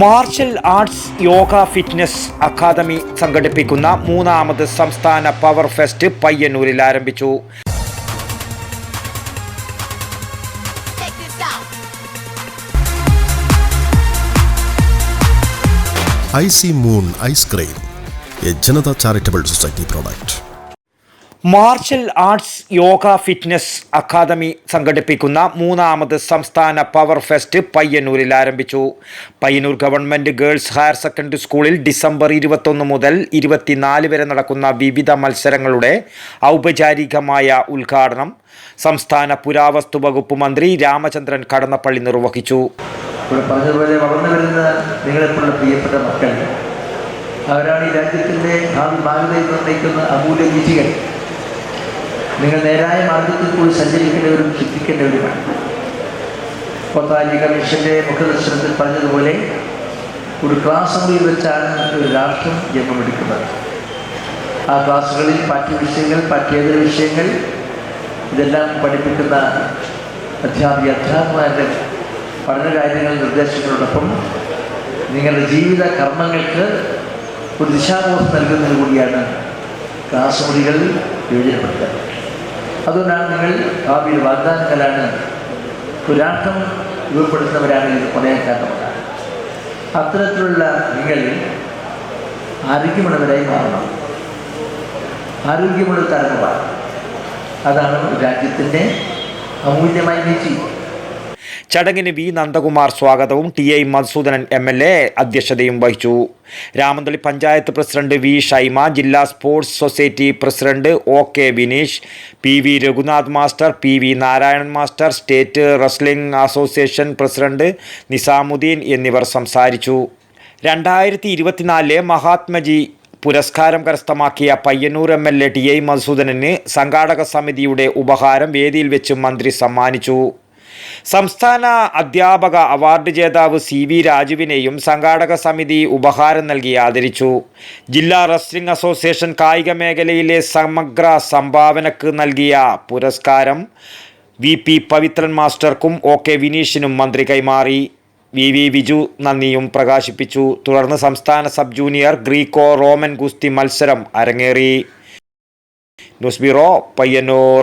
Martial arts yoga fitness academy സംഘടിപ്പിക്കുന്ന മൂന്നാമത് സംസ്ഥാന പവർ ഫെസ്റ്റ് പയ്യന്നൂരിൽ ആരംഭിച്ചു. I C moon ice cream A Janata charitable society product. Martial arts yoga fitness academy സംഘടിപ്പിക്കുന്ന മൂന്നാമത് സംസ്ഥാന പവർ ഫെസ്റ്റ് പയ്യന്നൂരിൽ ആരംഭിച്ചു. Payyanur government girls higher secondary സ്കൂളിൽ ഡിസംബർ ഇരുപത്തൊന്ന് മുതൽ ഇരുപത്തിനാല് വരെ നടക്കുന്ന വിവിധ മത്സരങ്ങളുടെ ഔപചാരികമായ ഉദ്ഘാടനം സംസ്ഥാന പുരാവസ്തു വകുപ്പ് മന്ത്രി രാമചന്ദ്രൻ കടന്നപ്പള്ളി നിർവഹിച്ചു. അവരാണ് ഈ രാജ്യത്തിന്റെ ഭാവി നിർണയിക്കുന്ന അമൂല്യ വിധികൾ. നിങ്ങൾ നേരായ മാർഗത്തിൽ കൂടി സഞ്ചരിക്കേണ്ടവരും ചിന്തിക്കേണ്ടവരുമാണ് പൊത്താലി കമ്മീഷന്റെ മുഖദർശനത്തിൽ പറഞ്ഞതുപോലെ ഒരു ക്ലാസ് മുറിയിൽ വെച്ചാണ് ഒരു രാഷ്ട്രം ജന്മമെടുക്കുന്നത്. ആ ക്ലാസ്സുകളിൽ പാഠ്യവിഷയങ്ങൾ പാഠ്യേതര വിഷയങ്ങൾ ഇതെല്ലാം പഠിപ്പിക്കുന്ന അധ്യാപിക പഠന പഠനകാര്യങ്ങൾ നിർദ്ദേശങ്ങളോടൊപ്പം നിങ്ങളുടെ ജീവിത കർമ്മങ്ങൾക്ക് ഒരു ദിശാബോധം നൽകുന്നതിന് കൂടിയാണ് ക്ലാസ് മുറികൾ യോജനപ്പെടുത്തുക അതുകൊണ്ടാണ് നിങ്ങൾ ഭാവിയിൽ വാഗ്ദാനങ്ങളാണ് രാഷ്ട്രം രൂപപ്പെടുത്തുന്നവരാണ് ഇത് പറയാൻ അത്തരത്തിലുള്ള നിങ്ങൾ ആരോഗ്യമുള്ളവരായി മാറണം. ആരോഗ്യമുള്ള തലമുറ. അതാണ് രാജ്യത്തിന്റെ അമൂല്യമായി നിധി ചടങ്ങിന് വി നന്ദകുമാർ സ്വാഗതവും T I Madhusoodanan M L A അധ്യക്ഷതയും വഹിച്ചു. രാമന്തളി പഞ്ചായത്ത് പ്രസിഡന്റ് വി ഷൈമ ജില്ലാ sports society president O K Vineesh P V Raghunath master P V Narayanan master state wrestling association president Nizamuddin എന്നിവർ സംസാരിച്ചു. രണ്ടായിരത്തി ഇരുപത്തിനാലിലെ മഹാത്മജി പുരസ്കാരം കരസ്ഥമാക്കിയ Payyanur M L A T I Madhusoodanan സംഘാടക സമിതിയുടെ ഉപഹാരം വേദിയിൽ വെച്ച് മന്ത്രി സമ്മാനിച്ചു. സംസ്ഥാന അധ്യാപക അവാർഡ് ജേതാവ് സി വി രാജുവിനെയും സംഘാടക സമിതി ഉപഹാരം നൽകി ആദരിച്ചു. ജില്ലാ റെസ്ലിംഗ് അസോസിയേഷൻ കായിക മേഖലയിലെ സമഗ്ര സംഭാവനക്ക് നൽകിയ പുരസ്കാരം വി പി പവിത്രൻ മാസ്റ്റർക്കും ഒ കെ വിനീഷിനും മന്ത്രി കൈമാറി. വി വി വിജു നന്ദിയും പ്രകാശിപ്പിച്ചു. തുടർന്ന് സംസ്ഥാന സബ് ജൂനിയർ ഗ്രീക്കോ റോമൻ ഗുസ്തി മത്സരം അരങ്ങേറി. News bureau Payyanur.